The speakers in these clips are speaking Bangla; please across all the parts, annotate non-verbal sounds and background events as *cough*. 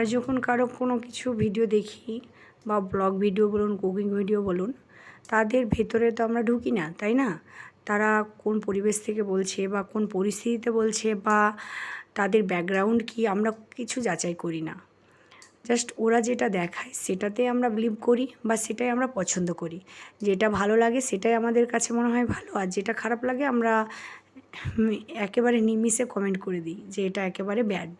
আমরা যখন কারও কোনো কিছু ভিডিও দেখি বা ব্লগ ভিডিও বলুন কুকিং ভিডিও বলুন, তাদের ভেতরে তো আমরা ঢুকি না, তাই না? তারা কোন পরিবেশ থেকে বলছে বা কোন পরিস্থিতিতে বলছে বা তাদের ব্যাকগ্রাউন্ড কি, আমরা কিছু যাচাই করি না। জাস্ট ওরা যেটা দেখায় সেটাতে আমরা বিলিভ করি বা সেটাই আমরা পছন্দ করি। যেটা ভালো লাগে, সেটাই আমাদের কাছে মনে হয় ভালো। আর যেটা খারাপ লাগে, আমরা একেবারে নিমিষে কমেন্ট করে দিই যে এটা একেবারে ব্যাড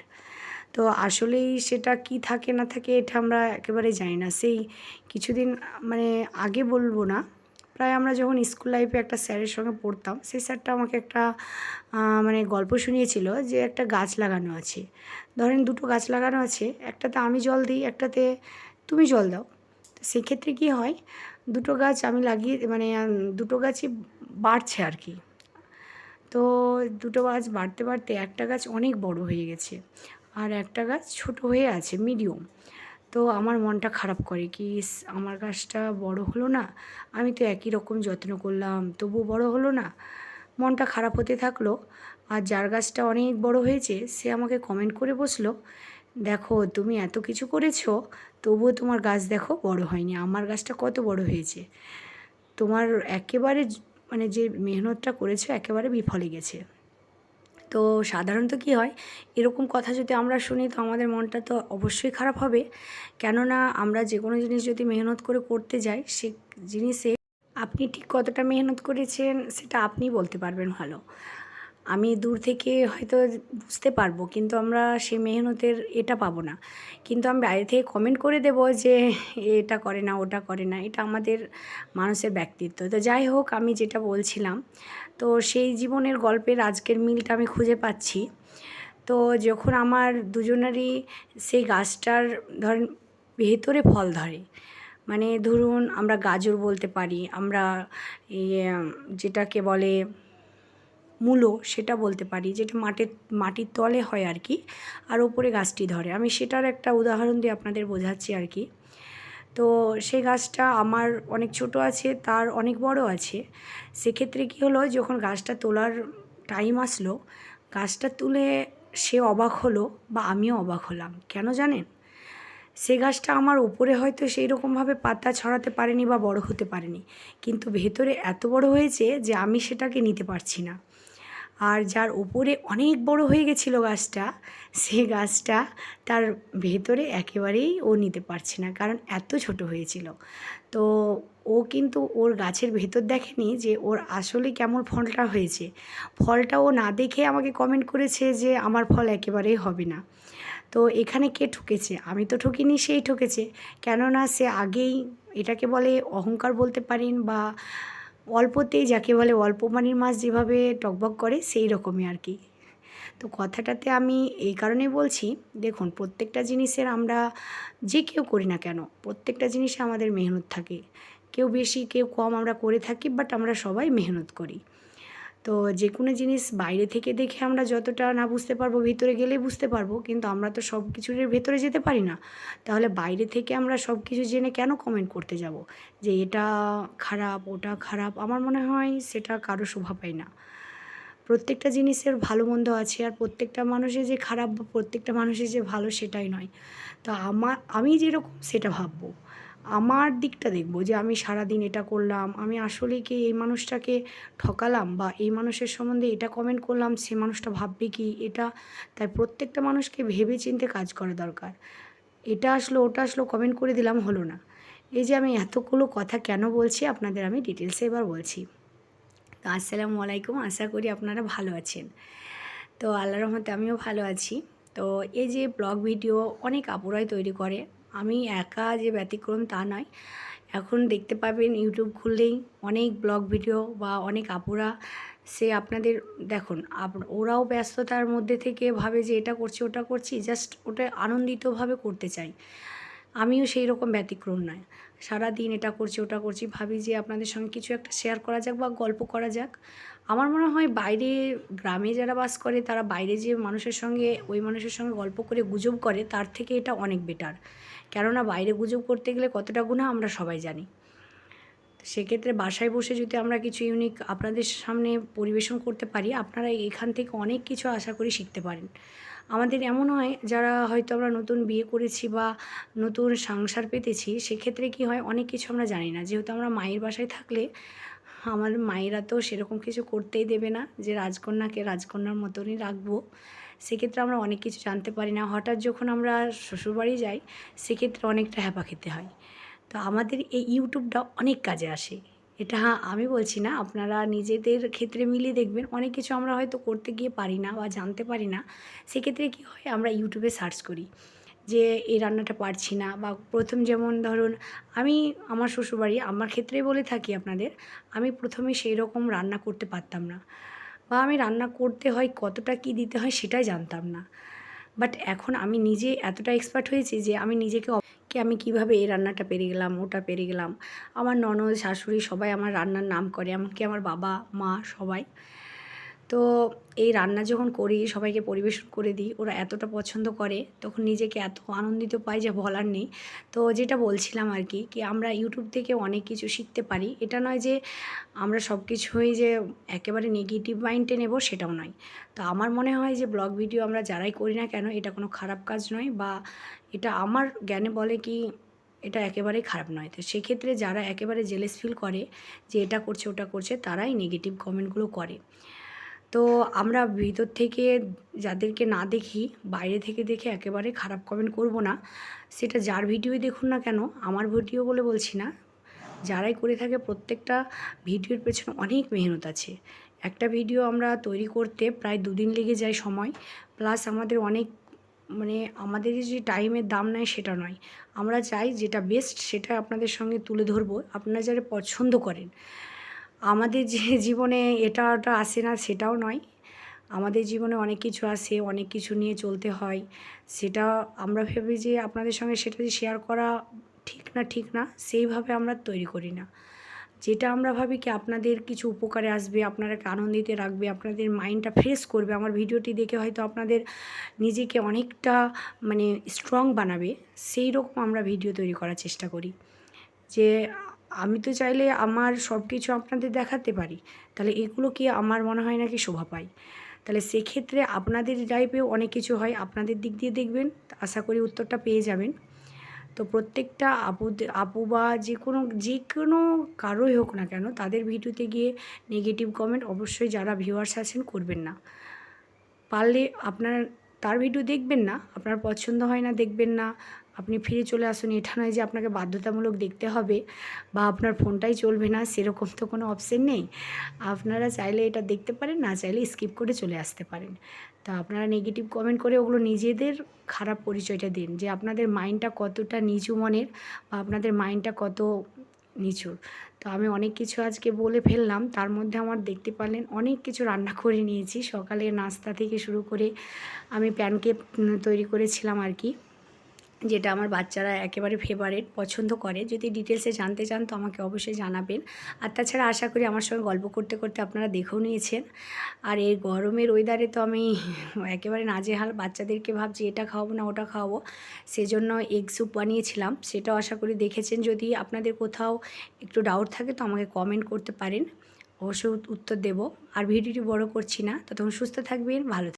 তো আসলেই সেটা কি থাকে না থাকে এটা আমরা একেবারে জানি না। সেই কিছুদিন মানে আগে বলব না, প্রায় আমরা যখন স্কুল লাইফে একটা স্যারের সঙ্গে পড়তাম, সেই স্যারটা আমাকে একটা মানে গল্প শুনিয়েছিল যে একটা গাছ লাগানো আছে। ধরেন দুটো গাছ লাগানো আছে, একটাতে আমি জল দিই, একটাতে তুমি জল দাও। তো সেক্ষেত্রে কী হয়, দুটো গাছ আমি লাগিয়ে মানে দুটো গাছই বাড়ছে আর কি। তো দুটো গাছ বাড়তে বাড়তে একটা গাছ অনেক বড় হয়ে গেছে। আর একটা গাছ ছোট হয়ে আছে মিডিয়াম তো আমার মনটা খারাপ করে কি আমার গাছটা বড় হলো না? আমি তো একই রকম যত্ন করলাম, তবুও বড় হলো না? মনটা খারাপ হতে থাকল, আর যার গাছটা অনেক বড় হয়েছে, সে আমাকে কমেন্ট করে বসল, দেখো, তুমি এত কিছু করেছ, তবুও তোমার গাছ দেখো বড় হয়নি, আমার গাছটা কত বড় হয়েছে? তোমার একেবারে মানে যে মেহনতটা করেছ, একেবারে বিফলে গেছে। তো সাধারণত কী হয়, এরকম কথা যদি আমরা শুনি তো আমাদের মনটা তো অবশ্যই খারাপ হবে। কেননা আমরা যে কোনো জিনিস যদি মেহনত করে করতে যাই, সে জিনিসে আপনি ঠিক কতটা মেহনত করেছেন সেটা আপনি বলতে পারবেন ভালো। আমি দূর থেকে হয়তো বুঝতে পারব কিন্তু আমরা সেই মেহনতের এটা পাবো না। কিন্তু আমি বাইরে থেকে কমেন্ট করে দেব যে এটা করে না, ওটা করে না, এটা আমাদের মানুষের ব্যক্তিত্ব। তো যাই হোক, আমি যেটা বলছিলাম তো সেই জীবনের গল্পের আজকের মিলটা আমি খুঁজে পাচ্ছি। তো যখন আমার দুজনেরই সেই গাছটার ধরেন ভেতরে ফল ধরে মানে ধরুন আমরা গাজর বলতে পারি, আমরা ইয়ে যেটাকে বলে মূলো সেটা বলতে পারি, যেটা মাটির মাটির তলে হয় আর কি, আর ওপরে গাছটি ধরে। আমি সেটার একটা উদাহরণ দিয়ে আপনাদের বোঝাচ্ছি আর কি। তো সেই গাছটা আমার অনেক ছোট আছে, তার অনেক বড় আছে। সেক্ষেত্রে কী হলো, যখন গাছটা তোলার টাইম আসলো, গাছটা তুলে সে অবাক হলো বা আমিও অবাক হলাম, কেন জানেন? সে গাছটা আমার উপরে হয়তো সেই রকমভাবে পাতা ছড়াতে পারেনি বা বড় হতে পারেনি, কিন্তু ভেতরে এত বড় হয়েছে যে আমি সেটাকে নিতে পারছি না। আর যার ওপরে অনেক বড় হয়ে গেছিল গাছটা, সে গাছটা তার ভেতরে একেবারেই ও নিতে পারছে না কারণ এত ছোট হয়েছিল। তো ও কিন্তু ওর গাছের ভেতর দেখেনি যে ওর আসলে কেমন ফলটা হয়েছে। ফলটা ও না দেখে আমাকে কমেন্ট করেছে যে আমার ফল একেবারেই হবে না। তো এখানে কে ঠকেছে? আমি তো ঠকিনি, সেই ঠকেছে। কেননা সে আগেই এটাকে বলে অহংকার বলতে পারেন বা অল্পতেই যাকে বলে অল্প পানির মাছ যেভাবে টকবক করে, সেই রকমই আর কি। তো কথাটাতে আমি এই কারণে বলছি, দেখুন, প্রত্যেকটা জিনিসের আমরা যে কেউ করি না কেন, প্রত্যেকটা জিনিসে আমাদের মেহনত থাকে। কেউ বেশি, কেউ কম আমরা করে থাকি, বাট আমরা সবাই মেহনত করি। তো যে কোনো জিনিস বাইরে থেকে দেখে আমরা যতটা না বুঝতে পারব, ভিতরে গেলে বুঝতে পারব, কিন্তু আমরা তো সব কিছুর ভেতরে যেতে পারি না। তাহলে বাইরে থেকে আমরা সব কিছু জেনে কেন কমেন্ট করতে যাব? যে এটা খারাপ, ওটা খারাপ, আমার মনে হয় সেটা কারও শোভা পায় না। প্রত্যেকটা জিনিসের ভালো মন্দ আছে আর প্রত্যেকটা মানুষের যে খারাপ বা প্রত্যেকটা মানুষের যে ভালো সেটাই নয়। তো আমার আমি যেরকম সেটা ভাববো। আমার দিকটা দেখব যে আমি সারাদিন এটা করলাম, আমি আসলে কি এই মানুষটাকে ঠকালাম বা এই মানুষের সম্বন্ধে এটা কমেন্ট করলাম, সে মানুষটা ভাববে কি এটা? তাই প্রত্যেকটা মানুষকে ভেবে চিনতে কাজ করা দরকার। এটা আসলো, ওটা আসলো কমেন্ট করে দিলাম, হলো না। এই যে আমি এতগুলো কথা কেন বলছি, আপনাদের আমি ডিটেলসে এবার বলছি। তো আসসালামু আলাইকুম, আশা করি আপনারা ভালো আছেন। তো আল্লাহ রহমতে আমিও ভালো আছি। তো এই যে ব্লগ ভিডিও অনেক আপুরাই তৈরি করে আমি একা যে ব্যতিক্রম তা নয়। এখন দেখতে পাবেন ইউটিউব খুললেই অনেক ব্লগ ভিডিও বা অনেক আপুরা সে আপনাদের দেখুন, আপ, ওরাও ব্যস্ততার মধ্যে থেকে ভাবে যে এটা করছি, ওটা করছি জাস্ট ওটা আনন্দিতভাবে করতে চাই। আমিও সেই রকম ব্যতিক্রম নয়। সারাদিন এটা করছি, ওটা করছি, ভাবি যে আপনাদের সঙ্গে কিছু একটা শেয়ার করা যাক বা গল্প করা যাক। আমার মনে হয় বাইরে গ্রামে যারা বাস করে, তারা বাইরে যে মানুষের সঙ্গে, ওই মানুষের সঙ্গে গল্প করে, গুজব করে, তার থেকে এটা অনেক বেটার কেননা বাইরে গুজব করতে গেলে কতটা গুণা আমরা সবাই জানি। সেক্ষেত্রে বাসায় বসে যদি আমরা কিছু ইউনিক আপনাদের সামনে পরিবেশন করতে পারি, আপনারা এখান থেকে অনেক কিছু আশা করি শিখতে পারেন। আমাদের এমন হয়, যারা হয়তো আমরা নতুন বিয়ে করেছি বা নতুন সংসার পেতেছি, সেক্ষেত্রে কি হয়, অনেক কিছু আমরা জানি না। যেহেতু আমরা মায়ের বাসায় থাকলে, আমার মায়েরা তো সেরকম কিছু করতেই দেবে না যে, রাজকন্যাকে রাজকন্যার মতনই রাখব। সেক্ষেত্রে আমরা অনেক কিছু জানতে পারি না। হঠাৎ যখন আমরা শ্বশুরবাড়ি যাই, সেক্ষেত্রে অনেকটা হ্যাপা খেতে হয়। তো আমাদের এই ইউটিউবটা অনেক কাজে আসে। এটা হ্যাঁ আমি বলছি না, আপনারা নিজেদের ক্ষেত্রে মিলিয়ে দেখবেন। অনেক কিছু আমরা হয়তো করতে গিয়ে পারি না বা জানতে পারি না। সেক্ষেত্রে কী হয়, আমরা ইউটিউবে সার্চ করি যে, এই রান্নাটা পারছি না। বা প্রথম যেমন ধরুন, আমি আমার শ্বশুরবাড়ি, আমার ক্ষেত্রেই বলে থাকি আপনাদের, আমি প্রথমে সেই রকম রান্না করতে পারতাম না। বা আমি রান্না করতে হয়, কতটা কী দিতে হয় সেটাই জানতাম না। বাট এখন আমি নিজে এতটা এক্সপার্ট হয়েছি যে আমি নিজেকে কি আমি কীভাবে এই রান্নাটা পেরে গেলাম, ওটা পেরে গেলাম। আমার ননদ, শাশুড়ি সবাই আমার রান্নার নাম করে, এমনকি আমার বাবা, মা সবাই। তো এই রান্না যখন করি, সবাইকে পরিবেশন করে দিই, ওরা এতটা পছন্দ করে, তখন নিজেকে এত আনন্দিত পাই যে বলার নেই। তো যেটা বলছিলাম আর কি কি আমরা ইউটিউব থেকে অনেক কিছু শিখতে পারি। এটা নয় যে আমরা সব কিছুই যে একেবারে নেগেটিভ মাইন্ডে নেব সেটাও নয়। তো আমার মনে হয় যে ব্লগ ভিডিও আমরা যারাই করি না কেন, এটা কোনো খারাপ কাজ নয় বা এটা আমার জ্ঞানে বলে কি এটা একেবারেই খারাপ নয়। তো সেক্ষেত্রে যারা একেবারে জেলেস ফিল করে যে এটা করছে, ওটা করছে, তারাই নেগেটিভ কমেন্টগুলো করে। তো আমরা ভিতর থেকে যাদেরকে না দেখি, বাইরে থেকে দেখে একেবারে খারাপ কমেন্ট করব না। সেটা যার ভিডিওই দেখুন না কেন, আমার ভিডিও বলে বলছি না। যারাই করে থাকে প্রত্যেকটা ভিডিওর পেছনে অনেক মেহনত আছে। একটা ভিডিও আমরা তৈরি করতে প্রায় দুদিন লেগে যায় সময়। প্লাস আমাদের অনেক মানে আমাদের যে টাইমের দাম নেয় সেটা নয়। আমরা চাই যেটা বেস্ট সেটা আপনাদের সঙ্গে তুলে ধরবো। আপনারা যারা পছন্দ করেন আমাদের যে *laughs* জীবনে এটা ওটা আসে না সেটাও নয়। আমাদের জীবনে অনেক কিছু আসে, অনেক কিছু নিয়ে চলতে হয়। সেটা আমরা ভেবে যে আপনাদের সঙ্গে সেটা যে শেয়ার করা ঠিক না ঠিক না, সেইভাবে আমরা তৈরি করি না। যেটা আমরা ভাবি কি আপনাদের কিছু উপকারে আসবে আপনারাকে আনন্দিতে রাখবে, আপনাদের মাইন্ডটা ফ্রেশ করবে। আমার ভিডিওটি দেখে হয়তো আপনাদের নিজেকে অনেকটা মানে স্ট্রং বানাবে। সেই রকম আমরা ভিডিও তৈরি করার চেষ্টা করি। যে আমি তো চাইলে আমার সব কিছু আপনাদের দেখাতে পারি। তাহলে এগুলো কি আমার মনে হয় নাকি শোভা পায়? তাহলে সেক্ষেত্রে আপনাদের লাইফেও অনেক কিছু হয়, আপনাদের দিক দিয়ে দেখবেন, আশা করি উত্তরটা পেয়ে যাবেন। তো প্রত্যেকটা আপু আপু বা যে কোনো যে কোনো কারোই হোক না কেন, তাদের ভিডিওতে গিয়ে নেগেটিভ কমেন্ট অবশ্যই যারা ভিউয়ার্স আছেন করবেন না। পারলে আপনার, তার ভিডিও দেখবেন না, আপনার পছন্দ হয় না দেখবেন না আপনি ফিরে চলে আসুন। এটা নয় যে আপনাকে বাধ্যতামূলক দেখতে হবে বা আপনার ফোনটাই চলবে না, সেরকম তো কোনো অপশন নেই। আপনারা চাইলে এটা দেখতে পারেন, না চাইলে স্কিপ করে চলে আসতে পারেন। তা আপনারা নেগেটিভ কমেন্ট করে ওগুলো নিজেদের খারাপ পরিচয়টা দিন যে আপনাদের মাইন্ডটা কতটা নিচু মনের বা আপনাদের মাইন্ডটা কত নিচুর তো আমি অনেক কিছু আজকে বলে ফেললাম, তার মধ্যে আমার দেখতে পারলেন অনেক কিছু রান্না করে নিয়েছি। সকালে নাস্তা থেকে শুরু করে আমি প্যানকেক তৈরি করেছিলাম আর কি। যেটা আমার বাচ্চারা একেবারে ফেভারিট পছন্দ করে। যদি ডিটেলসে জানতে চান তো আমাকে অবশ্যই জানাবেন। আর তাছাড়া আশা করি আমার সঙ্গে গল্প করতে করতে আপনারা দেখেও নিয়েছেন। আর এই গরমের ওয়েদারে তো আমি একেবারে নাজেহাল। বাচ্চাদেরকে ভাবছি এটা খাওয়াবো না, ওটা খাওয়াবো। সেজন্য এগ স্যুপ বানিয়েছিলাম। সেটাও আশা করি দেখেছেন। যদি আপনাদের কোথাও একটু ডাউট থাকে তো আমাকে কমেন্ট করতে পারেন। অবশ্যই উত্তর দেব। আর ভিডিওটি বড় করছি না। ততক্ষণ সুস্থ থাকবেন, ভালো